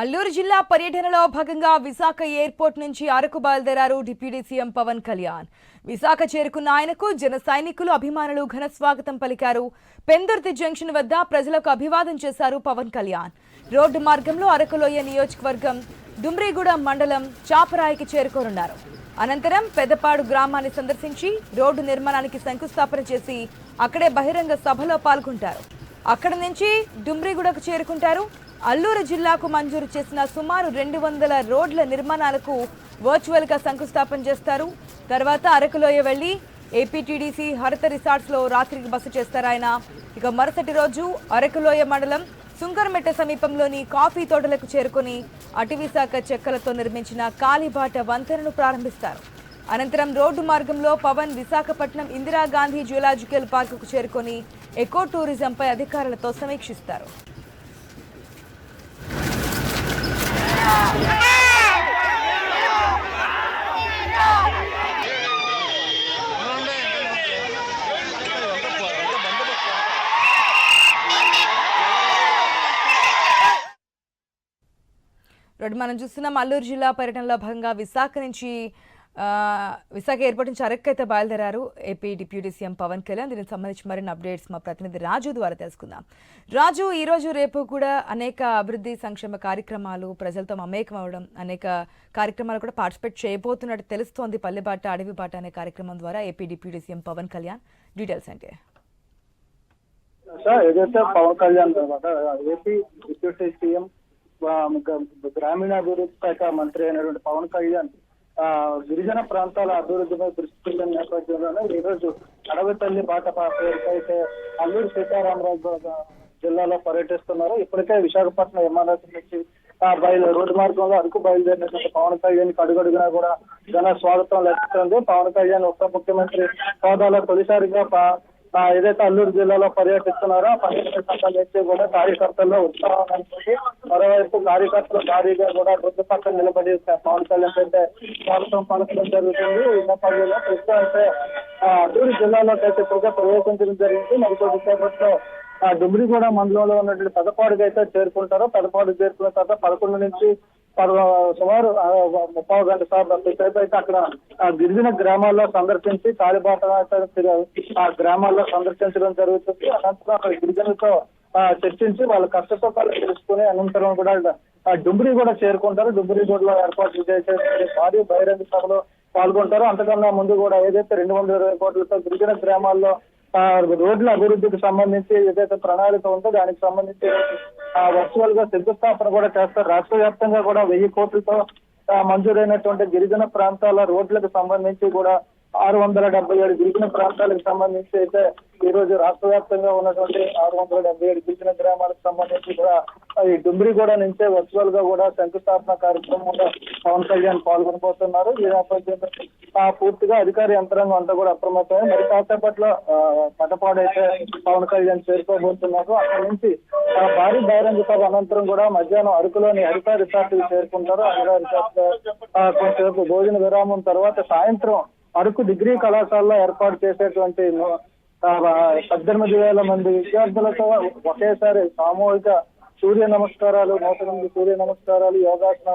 అల్లూరు జిల్లా పర్యటనలో భాగంగా విశాఖ ఎయిర్పోర్ట్ నుంచి అరకు బయలుదేరారు డిప్యూటీ సీఎం పవన్ కళ్యాణ్. విశాఖ చేరుకున్న ఆయనకు జన సైనికులు అభిమానులు ఘన స్వాగతం పలికారు. పెందుర్తి జంక్షన్ వద్ద ప్రజలకు అభివాదం చేశారు పవన్ కళ్యాణ్. రోడ్డు మార్గంలో అరకులోయ నియోజకవర్గం డుమ్రిగూడెం మండలం చాపరాయికి చేరుకోనున్నారు. అనంతరం పెదపాడు గ్రామాన్ని సందర్శించి రోడ్డు నిర్మాణానికి శంకుస్థాపన చేసి అక్కడే బహిరంగ సభలో పాల్గొంటారు. అక్కడ నుంచి డుమ్రిగూడకు చేరుకుంటారు. అల్లూరు జిల్లాకు మంజూరు చేసిన సుమారు రెండు వందల రోడ్ల నిర్మాణాలకు వర్చువల్గా శంకుస్థాపన చేస్తారు. తర్వాత అరకులోయ వెళ్ళి ఏపీటీడీసీ హరిత రిసార్ట్స్లో రాత్రికి బస చేస్తారు ఆయన. ఇక మరుసటి రోజు అరకులోయ మండలం సుంకరమెట్ట సమీపంలోని కాఫీ తోటలకు చేరుకుని అటవీశాఖ చెక్కలతో నిర్మించిన కాలిబాట వంతెనను ప్రారంభిస్తారు. అనంతరం రోడ్డు మార్గంలో పవన్ విశాఖపట్నం ఇందిరాగాంధీ జువలాజికల్ పార్కుకు చేరుకొని ఎకో టూరిజంపై అధికారులతో సమీక్షిస్తారు రెండు మనం చూస్తున్నాం అల్లూరు జిల్లా పర్యటనలో భాగంగా విశాఖ నుంచి విశాఖ ఎయిర్పోర్ట్ నుంచి అరకు అయితే బయలుదేరారు AP deputy CM Pawan Kalyan. దీనికి సంబంధించి మరిన్ని అప్డేట్స్ మా ప్రతినిధి రాజు ద్వారా తెలుసుకుందాం. రాజు ఈ రోజు రేపు కూడా అనేక అభివృద్ధి సంక్షేమ కార్యక్రమాలు ప్రజలతో మమేకం అవడం అనేక కార్యక్రమాలు కూడా పార్టిసిపేట్ చేయబోతున్నట్టు తెలుస్తోంది పల్లెబాట అడవి బాట అనే కార్యక్రమం ద్వారా AP deputy CM Pawan Kalyan details అంటే. ఏదైతే Pawan Kalyan AP deputy CM గ్రామీణాభివృద్ధి శాఖ మంత్రి అయినటువంటి పవన్ కళ్యాణ్ గిరిజన ప్రాంతాల అభివృద్ధిపై దృష్టి పెట్టిన నేపథ్యంలోనే ఈ రోజు అడవితల్లి బాట పా- పేరుతో అయితే అల్లూరు సీతారామరాజు జిల్లాలో పర్యటిస్తున్నారు ఇప్పటికే విశాఖపట్నం విమానాశ్రయం నుంచి ఆ, బయలు రోడ్డు మార్గంలో అరకు బయలుదేరినటువంటి పవన్ కళ్యాణ్ అడుగడుగునా కూడా ఘన స్వాగతం లభిస్తుంది. పవన్ కళ్యాణ్ ఉప ముఖ్యమంత్రి హోదాలో తొలిసారిగా పా- ఏదైతే అల్లూరు జిల్లాలో పర్యటిస్తున్నారో ఆ పర్యటన సంబంధించి కూడా కార్యకర్తల్లో ఉత్సాహం కనిపించి మరోవైపు కార్యకర్తలు భారీగా కూడా రోడ్డు పక్కన నిలబడి పవన్ కళ్యాణ్ అయితే స్వాగతం పలకడం జరుగుతుంది. ఈ నేపథ్యంలో ప్రస్తుతం అయితే ఆ, అల్లూరు జిల్లాలోకి అయితే ఇప్పటికే ప్రవేశించడం జరిగింది. మరి కొద్ది సేపట్లో డుమ్రిగూడ మండలంలో ఉన్నటువంటి పెదపాడుకి అయితే చేరుకుంటారో. పెదపాడు చేరుకున్న తర్వాత పదకొండు నుంచి సుమారు ముప్పై గంట సార్లు సేపు అయితే అక్కడ గిరిజన గ్రామాల్లో సందర్శించి కాలిబాట ఆ గ్రామాల్లో సందర్శించడం జరుగుతుంది అనంతరం అక్కడ గిరిజనులతో చర్చించి వాళ్ళ కష్టసుఖాలు తెలుసుకుని అనంతరం కూడా డుంబరి కూడా చేరుకుంటారు. డుంబరి గూడలో ఏర్పాట్లు చేసే భారీ బహిరంగ సభలో పాల్గొంటారు. అంతకన్నా ముందు కూడా ఏదైతే రెండు వందల ఇరవై కోట్లతో గిరిజన గ్రామాల్లో ఆ, రోడ్ల అభివృద్ధికి సంబంధించి ఏదైతే ప్రణాళిక ఉందో దానికి సంబంధించి వర్చువల్గా శంకుస్థాపన కూడా చేస్తారు. రాష్ట్ర వ్యాప్తంగా కూడా వెయ్యి కోట్లతో మంజూరైనటువంటి గిరిజన ప్రాంతాల రోడ్లకు సంబంధించి కూడా ఆరు వందల డెబ్బై ఏడు గిరిజన ప్రాంతాలకు సంబంధించి అయితే ఈ రోజు రాష్ట్ర వ్యాప్తంగా ఉన్నటువంటి ఆరు వందల డెబ్బై ఏడు గిరిజన గ్రామాలకు సంబంధించి కూడా ఈ డుమ్రిగూడ నుంచే వర్చువల్గా కూడా శంకుస్థాపన కార్యక్రమంలో పవన్ కళ్యాణ్ పాల్గొనబోతున్నారు. ఈ నేపథ్యంలో పూర్తిగా అధికార యంత్రాంగం అంతా కూడా అప్రమత్తమే మరి కాసేపట్లో ఆ, పటపాడు అయితే పవన్ కళ్యాణ్ చేరుకోబోతున్నారు. అక్కడి నుంచి భారీ బహిరంగ సభ అనంతరం కూడా మధ్యాహ్నం అరకులోని హరిత రిసార్ట్ చేరుకుంటారు హరిత రిసార్ట్ కొంతసేపు భోజన విరామం తర్వాత సాయంత్రం అరకు డిగ్రీ కళాశాలలో ఏర్పాటు చేసేటువంటి పద్దెనిమిది వేల మంది విద్యార్థులతో ఒకేసారి సామూహిక సూర్య నమస్కారాలు నూట ఎనిమిది సూర్య నమస్కారాలు యోగాసన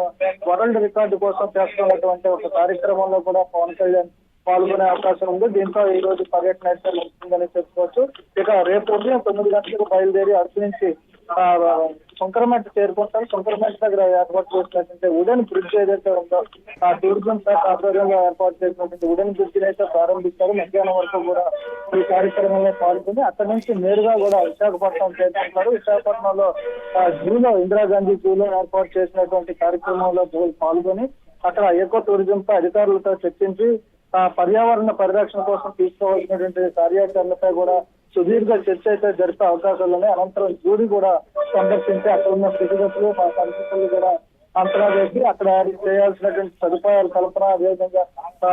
వరల్డ్ రికార్డు కోసం చేస్తున్నటువంటి ఒక కార్యక్రమంలో కూడా పవన్ కళ్యాణ్ పాల్గొనే అవకాశం ఉంది. దీంతో ఈ రోజు పర్యటన అయితే ముగిసిందని చెప్పుకోవచ్చు. ఇక రేపు ఉదయం తొమ్మిది గంటలకు బయలుదేరి అటు నుంచి ఆ, చేరుకుంటారు. శంకరమెట్ట దగ్గర ఏర్పాటు చేసినటువంటి ఉడన్ బ్రిడ్జ్ ఏదైతే ఉందో ఆ టూరిజం శాఖ ఆధ్వర్యంలో ఏర్పాటు చేసినటువంటి ఉడన్ బ్రిడ్జ్ అయితే ప్రారంభిస్తారు. మధ్యాహ్నం వరకు కూడా ఈ కార్యక్రమంలో పాల్గొని అక్కడి నుంచి నేరుగా కూడా విశాఖపట్నం చేరుకుంటారు విశాఖపట్నంలో జూలో ఇందిరాగాంధీ జూలో ఏర్పాటు చేసినటువంటి కార్యక్రమంలో పాల్గొని అక్కడ ఎకో టూరిజం పై అధికారులతో చర్చించి ఆ పర్యావరణ పరిరక్షణ కోసం తీసుకోవాల్సినటువంటి కార్యాచరణపై కూడా సుదీర్ఘ చర్చ అయితే జరిపే అవకాశాలు ఉన్నాయి అనంతరం జూడి కూడా సందర్శించి అక్కడ ఉన్న స్థితిగతులు మా పరిస్థితులు కూడా అంచనా వేసి అక్కడ చేయాల్సినటువంటి సదుపాయాలు కల్పన అదేవిధంగా ఆ,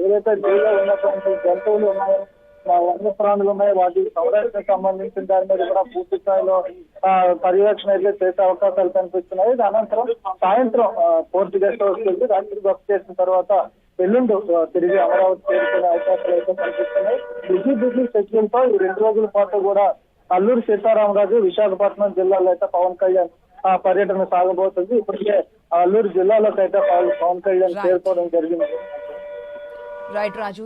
ఏదైతే జైల్లో ఉన్నటువంటి జంతువులు ఉన్నాయో ఆ, వన్య ప్రాణులు ఉన్నాయి వాటి సంరక్షణ సంబంధించిన దాని మీద కూడా పూర్తి స్థాయిలో పర్యవేక్షణ అయితే చేసే అవకాశాలు కనిపిస్తున్నాయి. అనంతరం సాయంత్రం ఆ, గెస్ట్ హౌస్ వెళ్ళి రాత్రి బస్ చేసిన తర్వాత ఎల్లుండి తిరిగి అమరావతి చేరుకునే అవకాశాలు అయితే కనిపిస్తున్నాయి. బిజీ బిజీ షెడ్యూల్తో ఈ రెండు రోజుల పాటు కూడా అల్లూరు సీతారామరాజు విశాఖపట్నం జిల్లాలో అయితే పవన్ కళ్యాణ్ ఆ పర్యటన సాగబోతుంది. ఇప్పటికే అల్లూరు జిల్లాలోకి అయితే పవన్ కళ్యాణ్. చేరుకోవడం జరిగింది. రైట్ రాజు